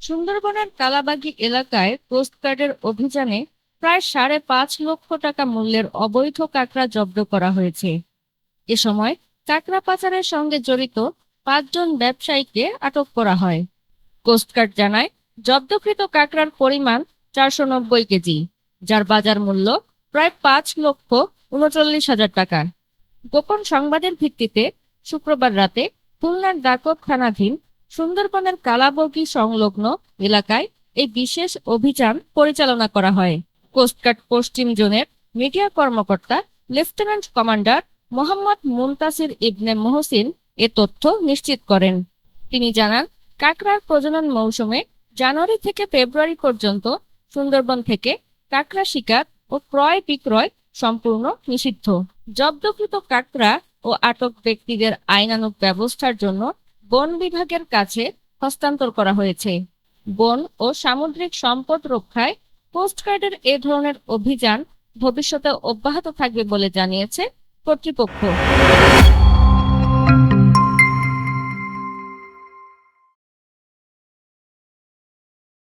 সুন্দরবনের কালাবাগী এলাকায় কোস্টগার্ডের অভিযানে প্রায় সাড়ে পাঁচ লক্ষ টাকা মূল্যের অবৈধ কাঁকড়া জব্দ করা হয়েছে। এ সময় কাঁকড়া পাচারের সঙ্গে জড়িত পাঁচজন ব্যবসায়ীকে আটক করা হয়। কোস্টগার্ড জানায়, জব্দকৃত কাঁকড়ার পরিমাণ চারশো নব্বই কেজি, যার বাজার মূল্য প্রায় পাঁচ লক্ষ উনচল্লিশ হাজার টাকা। গোপন সংবাদের ভিত্তিতে শুক্রবার রাতে খুলনার দাকব থানাধীন সুন্দরবনের কালাবগি সংলগ্ন এলাকায় এই বিশেষ অভিযান পরিচালনা করা হয়। কোস্টগার্ড পশ্চিম জোনের মিডিয়া কর্মকর্তা লেফটেন্যান্ট কমান্ডার মোহাম্মদ মুনতাসির ইবনে মোহসিন এ তথ্য নিশ্চিত করেন। তিনি জানান, কাকড়ার প্রজনন মৌসুমে জানুয়ারি থেকে ফেব্রুয়ারি পর্যন্ত সুন্দরবন থেকে কাকড়া শিকার ও ক্রয় বিক্রয় সম্পূর্ণ নিষিদ্ধ। জব্দকৃত কাকড়া ও আটক ব্যক্তিদের আইনানুগ ব্যবস্থার জন্য বন বিভাগের কাছে হস্তান্তর করা হয়েছে। বন ও সামুদ্রিক সম্পদ রক্ষায় কোস্টগার্ডের এ ধরনের অভিযান ভবিষ্যতে অব্যাহত থাকবে বলে জানিয়েছে কর্তৃপক্ষ।